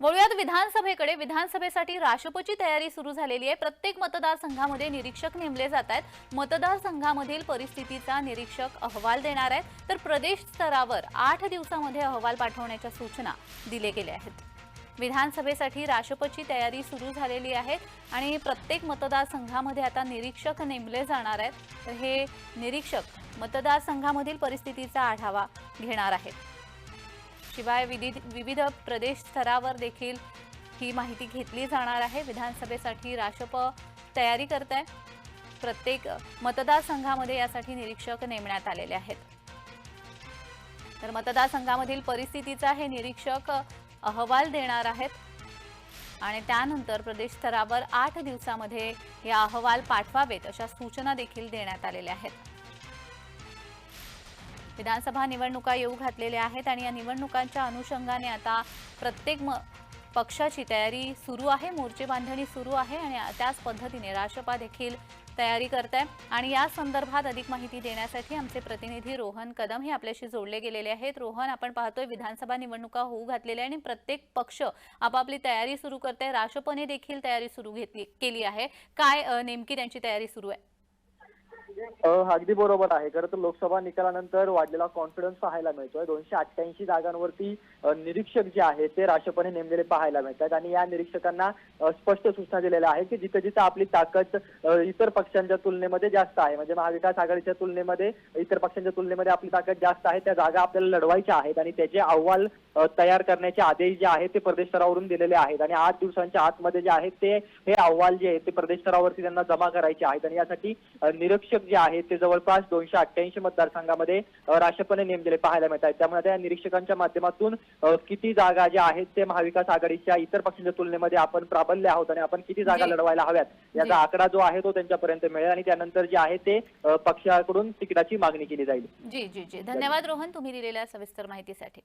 वळूयात विधानसभेकडे विधानसभेसाठी राष्ट्रपची तयारी सुरू झालेली आहे. प्रत्येक मतदारसंघामध्ये निरीक्षक नेमले जात आहेत. मतदारसंघामधील परिस्थितीचा निरीक्षक अहवाल देणार आहेत. तर प्रदेश स्तरावर आठ दिवसामध्ये अहवाल पाठवण्याच्या सूचना दिले गेल्या आहेत. विधानसभेसाठी राष्ट्रपची तयारी सुरू झालेली आहे आणि प्रत्येक मतदारसंघामध्ये आता निरीक्षक नेमले जाणार आहेत. तर हे निरीक्षक मतदारसंघामधील परिस्थितीचा आढावा घेणार आहेत. शिवाय विविध विविध प्रदेश स्तरावर देखील ही माहिती घेतली जाणार आहे. विधानसभेसाठी राष्ट्रप तयारी करत आहे प्रत्येक मतदारसंघामध्ये यासाठी निरीक्षक नेमण्यात आलेले आहेत. तर मतदारसंघामधील परिस्थितीचा हे निरीक्षक अहवाल देणार आहेत. आणि त्यानंतर प्रदेश स्तरावर आठ दिवसामध्ये या अहवाल पाठवावेत अशा सूचना देखील देण्यात आलेल्या आहेत. विधानसभा निवडणुका येऊ घातलेल्या आहेत आणि या निवडणुकांच्या अनुषंगाने आता प्रत्येक म पक्षाची तयारी सुरू आहे. मोर्चे बांधणी सुरू आहे आणि त्याच पद्धतीने राष्ट्रपा देखील तयारी करत आहे आणि या संदर्भात अधिक माहिती देण्यासाठी आमचे प्रतिनिधी रोहन कदम हे आपल्याशी जोडले गेलेले आहेत. रोहन आपण पाहतोय विधानसभा निवडणुका होऊ घातलेल्या आहे आणि प्रत्येक पक्ष आपापली तयारी सुरू करत आहे राष्ट्रपने देखील तयारी सुरू घेतली केली आहे. काय नेमकी त्यांची तयारी सुरू आहे? अगदी बरोबर आहे. खरं तर लोकसभा निकालानंतर वाढलेला कॉन्फिडन्स पाहायला मिळतोय. दोनशे अठ्ठ्याऐंशी जागांवरती निरीक्षक जे आहेत ते राष्ट्रपणे नेमलेले पाहायला मिळतात. आणि या निरीक्षकांना स्पष्ट सूचना दिलेल्या आहेत की जिथं जिथं आपली ताकद इतर पक्षांच्या तुलनेमध्ये जास्त आहे म्हणजे महाविकास आघाडीच्या तुलनेमध्ये इतर पक्षांच्या तुलनेमध्ये आपली ताकद जास्त आहे त्या जागा आपल्याला लढवायच्या आहेत. आणि त्याचे अहवाल तयार करण्याचे आदेश जे आहेत ते प्रदेश स्तरावरून दिलेले आहेत. आणि आठ दिवसांच्या आतमध्ये जे आहेत ते हे अहवाल जे आहेत ते प्रदेश स्तरावरती त्यांना जमा करायचे आहेत. आणि यासाठी निरीक्षक जे आहेत ते जवळपास दोनशे अठ्ठ्याऐंशी मतदारसंघामध्ये राष्ट्रपणे नेमलेले पाहायला मिळत आहेत. त्यामुळे त्या निरीक्षकांच्या माध्यमातून किती जागा ज्या आहेत ते महाविकास आघाडीच्या इतर पक्षांच्या तुलनेमध्ये आपण प्राबल्य आहोत आणि आपण किती जागा. लढवायला हव्यात. याचा आकडा जो आहे तो त्यांच्यापर्यंत मिळेल आणि त्यानंतर जे आहे ते पक्षाकडून तिकिटाची मागणी केली जाईल. जी जी जी. धन्यवाद रोहन तुम्ही दिलेल्या सविस्तर माहितीसाठी.